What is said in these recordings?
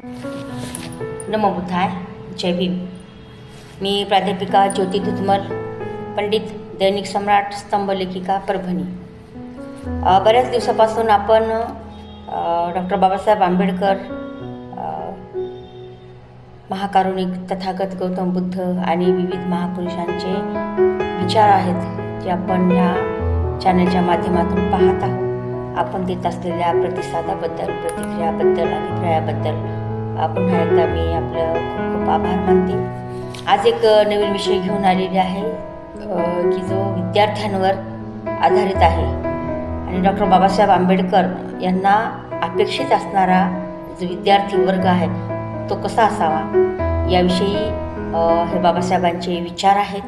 नमो बुद्धाय जय भीम. मी प्राध्यापिका ज्योती धुतमल पंडित दैनिक सम्राट स्तंभ लेखिका परभणी बऱ्याच दिवसापासून आपण डॉक्टर बाबासाहेब आंबेडकर महाकारुणिक तथागत गौतम बुद्ध आणि विविध महापुरुषांचे विचार आहेत जे आपण या चॅनलच्या माध्यमातून पाहत आहोत. आपण देत असलेल्या प्रतिसादाबद्दल प्रतिक्रियाबद्दल अभिप्रायाबद्दल आपण पुन्हा मी आपलं खूप खूप आभार मानते. आज एक नवीन विषय घेऊन आलेले आहे की जो विद्यार्थ्यांवर आधारित आहे. आणि डॉक्टर बाबासाहेब आंबेडकर यांना अपेक्षित असणारा जो विद्यार्थी वर्ग आहे तो कसा असावा? याविषयी हे बाबासाहेबांचे विचार आहेत.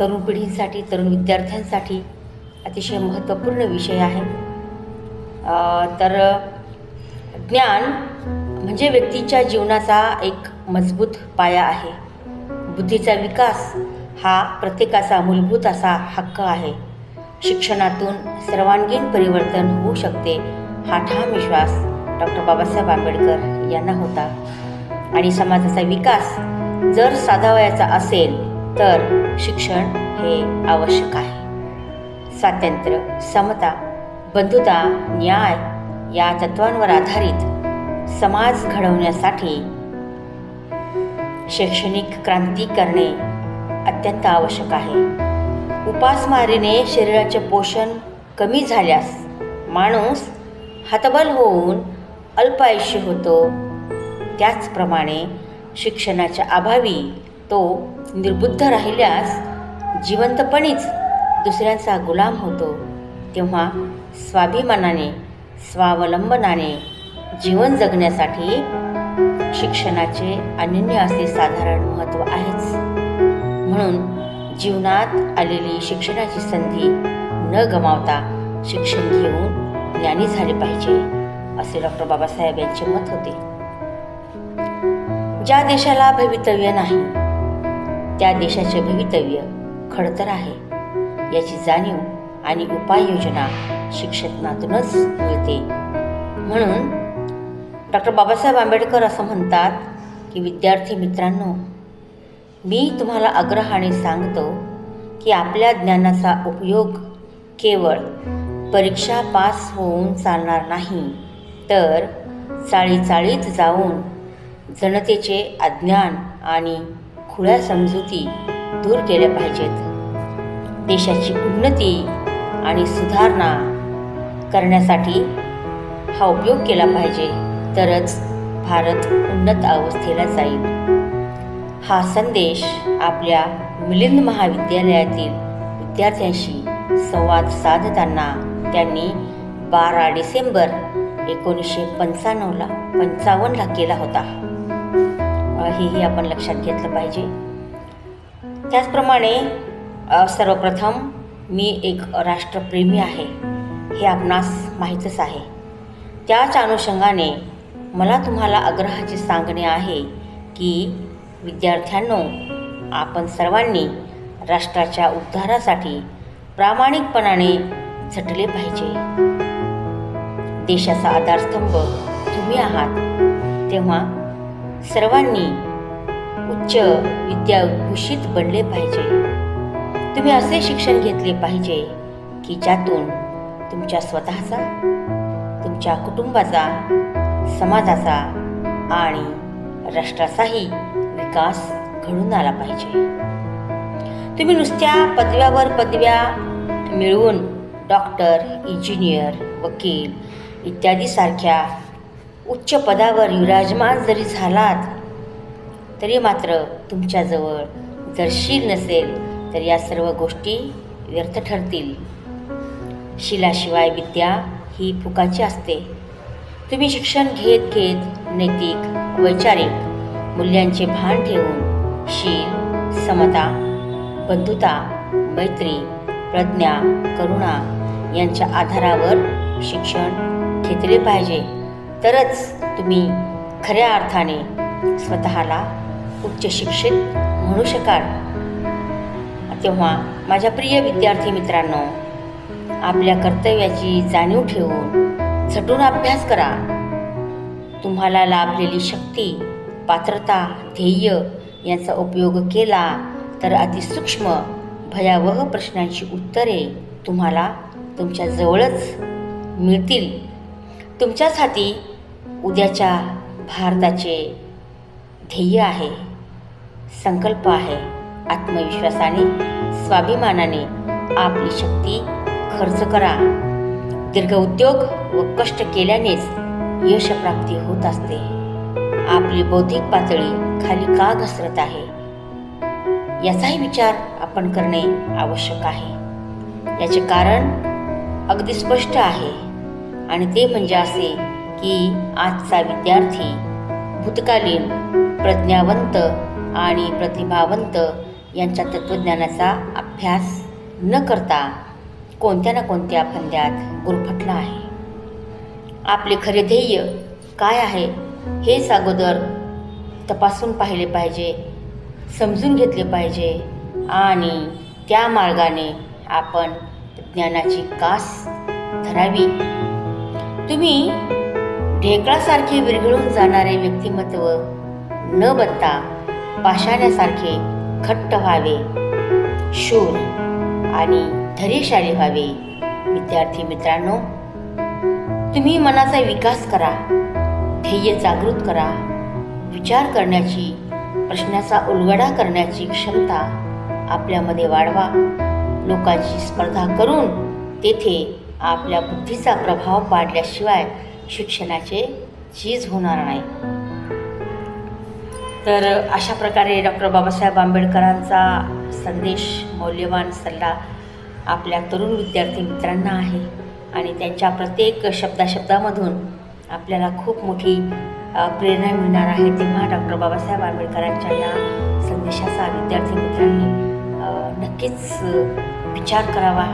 तरुण पिढींसाठी तरुण विद्यार्थ्यांसाठी अतिशय महत्त्वपूर्ण विषय आहे. तर ज्ञान म्हणजे व्यक्तीच्या जीवनाचा एक मजबूत पाया आहे. बुद्धीचा विकास हा प्रत्येकाचा मूलभूत असा हक्क आहे. शिक्षणातून सर्वांगीण परिवर्तन होऊ शकते हा ठाम विश्वास डॉक्टर बाबासाहेब आंबेडकर यांना होता. आणि समाजाचा विकास जर साधावयाचा असेल तर शिक्षण हे आवश्यक आहे. स्वातंत्र्य समता बंधुता न्याय या तत्वांवर आधारित समाज घडवण्यासाठी शैक्षणिक क्रांती करणे अत्यंत आवश्यक आहे. उपासमारीने शरीराचे पोषण कमी झाल्यास माणूस हतबल होऊन अल्पायुष्य होतो. त्याचप्रमाणे शिक्षणाच्या अभावी तो निर्बुद्ध राहिल्यास जिवंतपणीच दुसऱ्यांचा गुलाम होतो. तेव्हा स्वाभिमानाने स्वावलंबनाने जीवन जगण्यासाठी शिक्षणाचे अनन्य असे साधारण महत्त्व आहेच. म्हणून जीवनात आलेली शिक्षणाची संधी न गमावता शिक्षण घेऊन ज्ञानी झाले पाहिजे असे डॉक्टर बाबासाहेब यांचे मत होते. ज्या देशाला भवितव्य नाही त्या देशाचे भवितव्य खडतर आहे. याची जाणीव आणि उपाययोजना शिक्षणातूनच मिळते. म्हणून डॉक्टर बाबासाहेब आंबेडकर असं म्हणतात की विद्यार्थी मित्रांनो मी तुम्हाला आग्रहाने सांगतो की आपल्या ज्ञानाचा उपयोग केवळ परीक्षा पास होऊन चालणार नाही तर चाळी चाळीत जाऊन जनतेचे अज्ञान आणि खुळ्या समजुती दूर केल्या पाहिजेत. देशाची उन्नती आणि सुधारणा करण्यासाठी हा उपयोग केला पाहिजे. तरच भारत उन्नत अवस्थेला जाईल. हा संदेश आपल्या मिलिंद महाविद्यालयातील विद्यार्थ्यांशी संवाद साधताना त्यांनी बारा डिसेंबर एकोणीसशे पंचाण्णवला पंचावन्नला केला होता. हेही आपण लक्षात घेतलं पाहिजे. त्याचप्रमाणे सर्वप्रथम मी एक राष्ट्रप्रेमी आहे हे आपणास माहीतच आहे. त्याच अनुषंगाने मला तुम्हाला आग्रहाचे सांगणे आहे की विद्यार्थ्यांनो आपण सर्वांनी राष्ट्राच्या उद्धारासाठी प्रामाणिकपणाने झटले पाहिजे. देशाचा आधारस्तंभ तुम्ही आहात. तेव्हा सर्वांनी उच्च विद्याभूषित बनले पाहिजे. तुम्ही असे शिक्षण घेतले पाहिजे की ज्यातून तुमच्या स्वतःचा तुमच्या कुटुंबाचा समाजाचा आणि राष्ट्राचाही विकास घडून आला पाहिजे. तुम्ही नुसत्या पदव्यावर पदव्या मिळवून डॉक्टर इंजिनियर वकील इत्यादी सारख्या उच्च पदावर विराजमान जरी झालात तरी मात्र तुमच्याजवळ जर शील नसेल तर या सर्व गोष्टी व्यर्थ ठरतील. शिलाशिवाय विद्या ही फुकाची असते. तुम्ही शिक्षण घेत घेत नैतिक वैचारिक मूल्यांचे भान ठेवून शील समता बंधुता मैत्री प्रज्ञा करुणा यांच्या आधारावर शिक्षण घेतले पाहिजे. तरच तुम्ही खऱ्या अर्थाने स्वतःला उच्च शिक्षित म्हणू शकाल. तेव्हा माझ्या प्रिय विद्यार्थी मित्रांनो आपल्या कर्तव्याची जाणीव ठेवून सटून अभ्यास करा. तुम्हाला लाभलेली शक्ती पात्रता ध्येय यांचा उपयोग केला तर अतिसूक्ष्म भयावह प्रश्नांची उत्तरे तुम्हाला तुमच्या जवळच मिळतील. तुमच्याच हाती उद्याच्या भारताचे ध्येय आहे संकल्प आहे आत्मविश्वासाने स्वाभिमानाने आपली शक्ती खर्च करा. दीर्घ उद्योग व कष्ट केल्यानेच यशप्राप्ती होत असते. आपली बौद्धिक पातळी खाली का घसरत आहे? याचाही विचार आपण करणे आवश्यक आहे. याचे कारण अगदी स्पष्ट आहे आणि ते म्हणजे असे की आजचा विद्यार्थी भूतकालीन प्रज्ञावंत आणि प्रतिभावंत यांच्या तत्त्वज्ञानाचा अभ्यास न करता कोणत्या ना कोणत्या फंद्यात गुरफटला आहे. आपले खरे ध्येय काय आहे हेच अगोदर तपासून पाहिले पाहिजे समजून घेतले पाहिजे आणि त्या मार्गाने आपण ज्ञानाची कास धरावी. तुम्ही ढेकळासारखे विरघळून जाणारे व्यक्तिमत्व न बनता पाषाण्यासारखे घट्ट व्हावे. शूर आणि धैर्यशाली व्हावे. विद्यार्थी मित्रांनो तुम्ही मनाचा विकास करा ध्येय जागृत करा विचार करण्याची प्रश्नाचा उलगडा करण्याची क्षमता आपल्यामध्ये वाढवा. लोकांची स्पर्धा करून तेथे आपल्या बुद्धीचा प्रभाव पाडल्याशिवाय शिक्षणाचे चीज होणार नाही. तर अशा प्रकारे डॉक्टर बाबासाहेब आंबेडकरांचा संदेश मौल्यवान सल्ला आपल्या तरुण विद्यार्थी मित्रांना आहे. आणि त्यांच्या प्रत्येक शब्दाशब्दामधून आपल्याला खूप मोठी प्रेरणा मिळणार आहे. तेव्हा डॉक्टर बाबासाहेब आंबेडकरांच्या या संदेशाचा विद्यार्थी मित्रांनी नक्कीच विचार करावा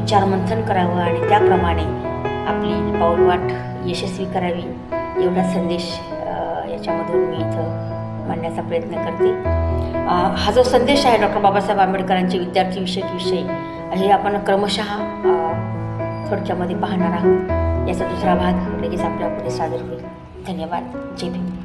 विचारमंथन करावं आणि त्याप्रमाणे आपली पाऊलवाट यशस्वी करावी एवढा संदेश याच्यामधून मी इथं मांडण्याचा प्रयत्न करते. हा जो संदेश आहे डॉक्टर बाबासाहेब आंबेडकरांचे विद्यार्थी विषयक विषय हे आपण क्रमशः थोडक्यामध्ये पाहणार आहोत. याचा दुसरा भाग लगेच आपल्यापुढे सादर होईल. धन्यवाद. जय भीम.